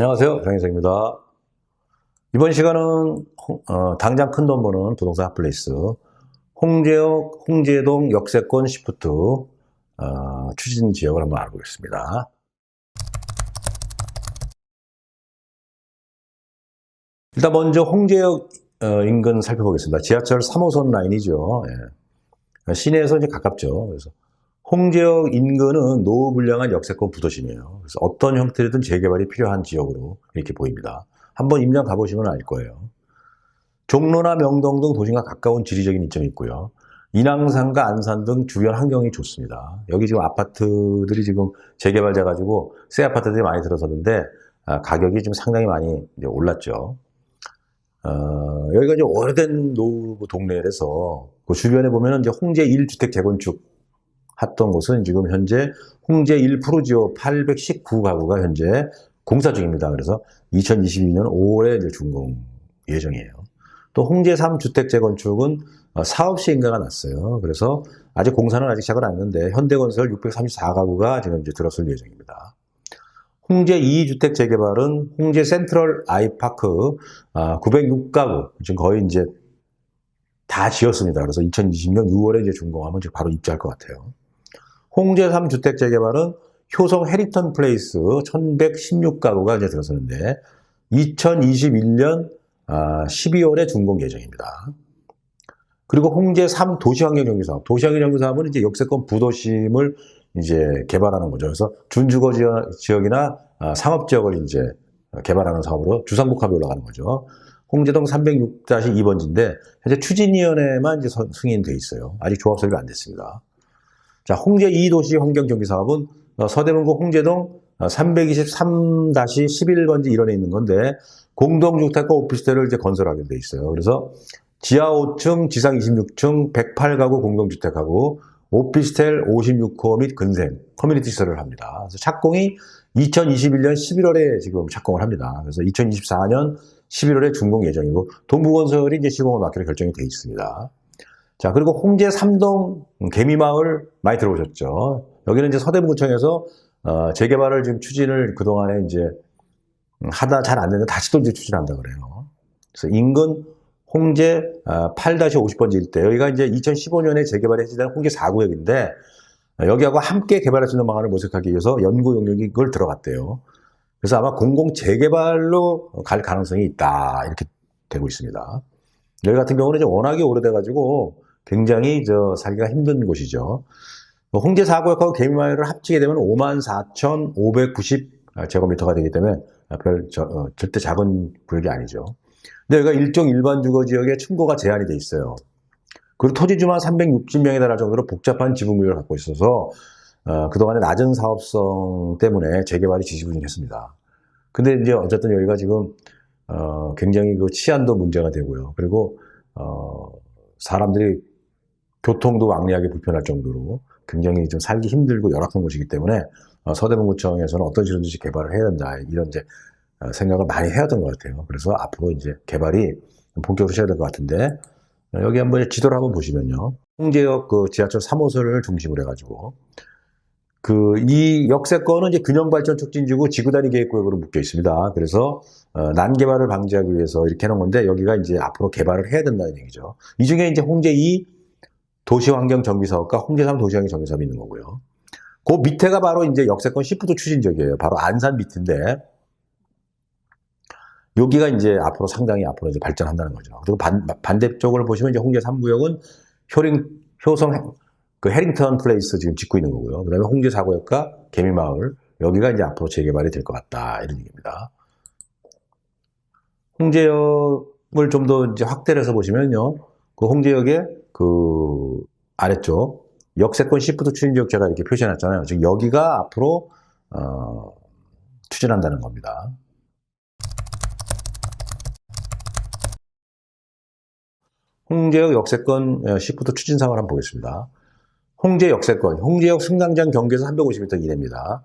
안녕하세요. 정혜성입니다. 이번 시간은 홍- 어, 당장 큰 돈 버는 부동산 핫플레이스 홍제역, 홍제동 역세권 시프트 어, 추진 지역을 한번 알아보겠습니다. 일단 먼저 홍제역 어, 인근 살펴보겠습니다. 지하철 3호선 라인이죠. 예. 시내에서 이제 가깝죠. 그래서 홍제역 인근은 노후 불량한 역세권 부도심이에요. 그래서 어떤 형태든 재개발이 필요한 지역으로 이렇게 보입니다. 한번 임장 가보시면 알 거예요. 종로나 명동 등 도심과 가까운 지리적인 이점이 있고요. 인왕산과 안산 등 주변 환경이 좋습니다. 여기 지금 아파트들이 지금 재개발돼 가지고 새 아파트들이 많이 들어섰는데 아, 가격이 좀 상당히 많이 올랐죠. 어, 여기가 이제 오래된 노후 동네라서 그 주변에 보면은 이제 홍제 1주택 재건축 했던 곳은 지금 현재 홍제 1 프로지오 819가구가 현재 공사 중입니다. 그래서 2022년 5월에 이제 준공 예정이에요. 또 홍제 3주택 재건축은 어, 사업 시행가가 났어요. 그래서 아직 공사는 아직 시작을 안 했는데 현대건설 634가구가 지금 이제 들어설 예정입니다. 홍제 2주택 재개발은 홍제 센트럴 아이파크 906가구 지금 거의 이제 다 지었습니다. 그래서 2020년 6월에 이제 준공하면 이제 바로 입주할 것 같아요. 홍제 3주택 재개발은 효성 해리턴 플레이스 1116가구가 이제 들어서는데 2021년 12월에 준공 예정입니다. 그리고 홍제 3 도시환경정비 사업. 도시환경 정비 사업은 이제 역세권 부도심을 이제 개발하는 거죠. 그래서 준주거 지역- 지역이나 아, 상업 지역을 이제 개발하는 사업으로 주상복합이 올라가는 거죠. 홍제동 306-2번지인데 현재 추진위원회만 이제 선- 승인돼 있어요. 아직 조합 설계가 안 됐습니다. 자, 홍제 2도시 환경정비 사업은 어, 서대문구 홍제동 323-11번지 일원에 있는 건데 공동주택과 오피스텔을 이제 건설하게 돼 있어요. 그래서 지하 5층, 지상 26층, 108가구 공동주택하고 오피스텔 56호 및 근생, 커뮤니티 시설을 합니다. 그래서 착공이 2021년 11월에 지금 착공을 합니다. 그래서 2024년 11월에 준공 예정이고 동부건설이 이제 시공을 맡기로 결정이 돼 있습니다. 자, 그리고 홍제 3동 개미마을 많이 들어오셨죠. 여기는 이제 서대문구청에서 어, 재개발을 지금 추진을 그동안에 이제 음, 하다 잘 안 되는데 다시 또 이제 추진한다 그래요. 그래서 인근 홍제 아, 8-50번지 일대 여기가 이제 2015년에 재개발이 해제된 홍제 4구역인데 어, 여기하고 함께 개발할 수 있는 방안을 모색하기 위해서 연구 용역이 그걸 들어갔대요. 그래서 아마 공공 재개발로 갈 가능성이 있다 이렇게 되고 있습니다. 여기 같은 경우는 이제 워낙에 오래돼가지고 굉장히 저 살기가 힘든 곳이죠. 뭐 홍제 4구역하고 개미마을을 합치게 되면 54,590 제곱미터가 되기 때문에 별 저- 어, 절대 작은 구역이 아니죠. 근데 여기가 일종 일반 주거 지역에 층고가 제한이 돼 있어요. 그리고 토지주만 360명에 달할 정도로 복잡한 지분구역을 갖고 있어서 어, 그동안의 낮은 사업성 때문에 재개발이 지지부진했습니다. 근데 이제 어쨌든 여기가 지금 어, 굉장히 그 치안도 문제가 되고요. 그리고 어, 사람들이 교통도 왕래하게 불편할 정도로 굉장히 좀 살기 힘들고 열악한 곳이기 때문에 어, 서대문구청에서는 어떤 식으로든지 개발을 해야 된다 이런 이제 어, 생각을 많이 해야 된것 같아요. 그래서 앞으로 이제 개발이 본격으로 시작될 것 같은데 어, 여기 한번 지도를 한번 보시면요. 홍제역 그 지하철 3호선을 중심으로 해가지고 그 이 역세권은 이제 균형발전 촉진지구 지구단위 계획구역으로 묶여 있습니다. 그래서 어, 난개발을 방지하기 위해서 이렇게 해놓은 건데 여기가 이제 앞으로 개발을 해야 된다는 얘기죠. 이 중에 이제 홍제 2 도시환경 정비 사업과 홍제 3 도시환경 정비 사업이 있는 거고요. 그 밑에가 바로 이제 역세권 시프트 추진 지역이에요. 바로 안산 밑인데 여기가 이제 앞으로 상당히 앞으로 이제 발전한다는 거죠. 그리고 반, 반대쪽을 보시면 이제 홍제 3구역은 효링, 효성 해- 그 해링턴 플레이스 지금 짓고 있는 거고요. 그 다음에 홍제 4구역과 개미마을 여기가 이제 앞으로 재개발이 될 것 같다 이런 얘기입니다. 홍제역을 좀 더 이제 확대를 해서 보시면요. 그 홍제역의 그 아래쪽 역세권 시프트 추진 지역 제가 이렇게 표시해놨잖아요. 즉 여기가 앞으로 어, 추진한다는 겁니다. 홍제역 역세권 어, 시프트 추진 상을 한번 보겠습니다. 홍제 역세권, 홍제역 승강장 경계에서 350m 이내입니다.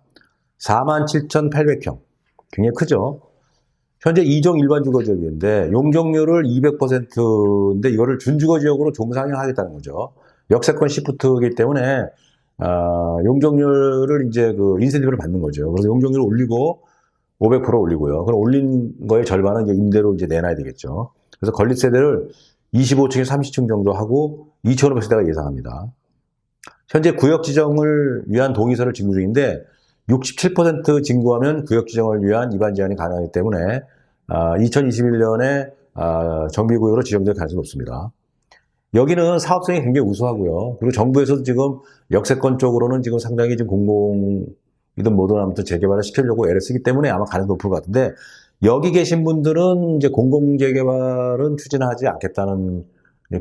47,800평. 굉장히 크죠? 현재 2종 일반 주거 지역인데 용적률을 200%인데 이거를 준주거 지역으로 종상향하겠다는 거죠. 역세권 시프트이기 때문에 아, 용적률을 이제 그 인센티브를 받는 거죠. 그래서 용적률을 올리고 500% 올리고요. 그럼 올린 거의 절반은 이제 임대로 이제 내놔야 되겠죠. 그래서 건립 세대를 25층에 30층 정도 하고 2,500세대가 예상합니다. 현재 구역 지정을 위한 동의서를 진구 중인데 67% 진구하면 구역 지정을 위한 입안 제한이 가능하기 때문에 2021년에 정비구역으로 지정될 가능성이 높습니다. 여기는 사업성이 굉장히 우수하고요. 그리고 정부에서도 지금 역세권 쪽으로는 지금 상당히 지금 공공이든 뭐든 아무튼 재개발을 시키려고 애를 쓰기 때문에 아마 가능성이 높을 것 같은데 여기 계신 분들은 이제 공공 재개발은 추진하지 않겠다는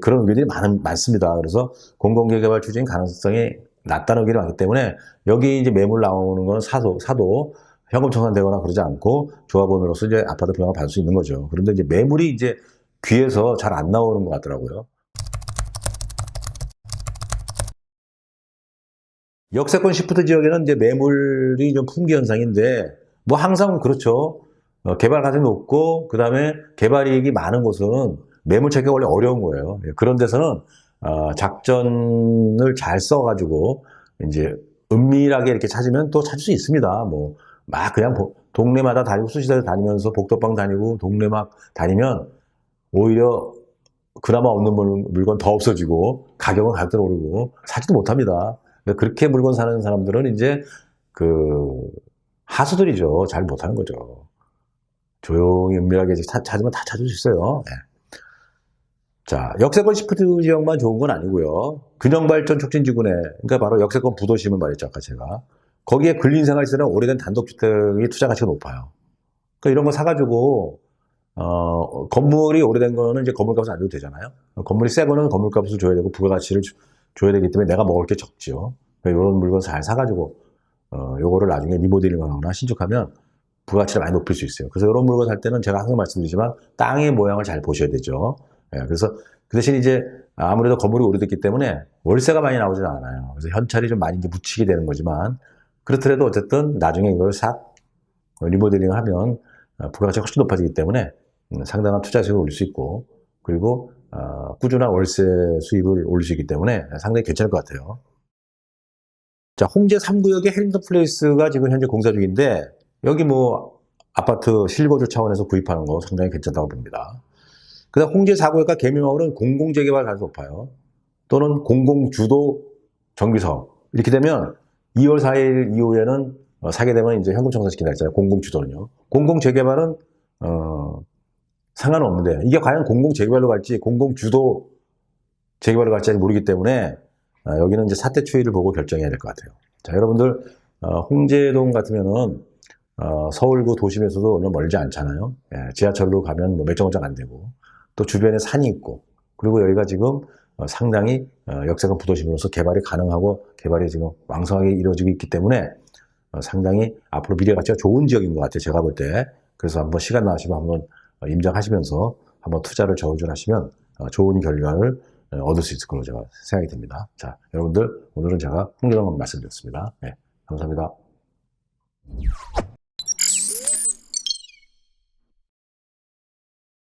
그런 의견이 많, 많습니다. 그래서 공공재개발 추진 가능성이 의견이 많기 때문에 여기 이제 매물 나오는 건 사도, 사도 현금 청산되거나 그러지 않고 조합원으로서 이제 아파트 분양을 받을 수 있는 거죠. 그런데 이제 매물이 이제 귀에서 잘 안 나오는 것 같더라고요. 역세권 시프트 지역에는 이제 매물이 좀 풍기 현상인데 뭐 항상 그렇죠. 어, 개발 가격이 높고 그 다음에 개발 이익이 많은 곳은 매물 찾기가 원래 어려운 거예요. 예, 그런 데서는 어, 작전을 잘 써가지고 이제 은밀하게 이렇게 찾으면 또 찾을 수 있습니다. 뭐 막 그냥 보- 동네마다 다니고 수시대 다니면서 복덕방 다니고 동네 막 다니면 오히려 그나마 없는 물- 물건 더 없어지고 가격은 가격대로 오르고 사지도 못합니다. 그러니까 그렇게 물건 사는 사람들은 이제 그 하수들이죠. 잘 못하는 거죠. 조용히 은밀하게 찾- 찾으면 다 찾을 수 있어요. 네. 자, 역세권 시프트 지역만 좋은 건 아니고요. 균형발전 촉진지구내, 그러니까 바로 역세권 부도심을 말했죠, 아까 제가. 거기에 근린생활 시설은 오래된 단독주택이 투자 가치가 높아요. 그러니까 이런 거 사가지고, 어, 건물이 오래된 거는 이제 건물값을 안 줘도 되잖아요. 건물이 새 거는 건물값을 줘야 되고 부가가치를 주- 줘야 되기 때문에 내가 먹을 게 적죠. 그러니까 이런 물건 잘 사가지고, 어, 요거를 나중에 리모델링 하거나 신축하면 부가가치를 많이 높일 수 있어요. 그래서 이런 물건 살 때는 제가 항상 말씀드리지만 땅의 모양을 잘 보셔야 되죠. 예, 그래서 그 대신 이제 아무래도 건물이 오래됐기 때문에 월세가 많이 나오지는 않아요. 그래서 현찰이 좀 많이 이제 묻히게 되는 거지만 그렇더라도 어쨌든 나중에 이걸 싹 리모델링을 하면 어, 부가가치가 훨씬 높아지기 때문에 음, 상당한 투자 수익을 올릴 수 있고 그리고 어, 꾸준한 월세 수입을 올릴 수 있기 때문에 상당히 괜찮을 것 같아요. 자, 홍제 3구역의 헬링턴 플레이스가 지금 현재 공사 중인데 여기 뭐 아파트 실거주 차원에서 구입하는 거 상당히 괜찮다고 봅니다. 그 다음 홍제 4구역과 개미마을은 공공재개발 가능성이 높아요. 또는 공공주도 정비사업. 이렇게 되면 2월 4일 이후에는 어, 사게 되면 이제 현금 청산시킨다 했잖아요. 공공주도는요. 공공재개발은 어, 상관없는데 이게 과연 공공재개발로 갈지 공공주도 재개발로 갈지 모르기 때문에 어, 여기는 이제 사태 추이를 보고 결정해야 될 것 같아요. 자, 여러분들 어, 홍제동 같으면은 어, 서울구 도심에서도 얼마 멀지 않잖아요. 예, 지하철로 가면 뭐 몇 정 거장 안 되고 또 주변에 산이 있고 그리고 여기가 지금 어, 상당히 어, 역세권 부도심으로서 개발이 가능하고 개발이 지금 왕성하게 이루어지고 있기 때문에 어, 상당히 앞으로 미래 가치가 좋은 지역인 것 같아요. 제가 볼 때. 그래서 한번 시간 나시면 한번 어, 임장하시면서 한번 투자를 저울질 하시면 어, 좋은 결과를 어, 얻을 수 있을 거로 제가 생각이 듭니다. 자, 여러분들 오늘은 제가 홍대동 말씀드렸습니다. 네, 감사합니다.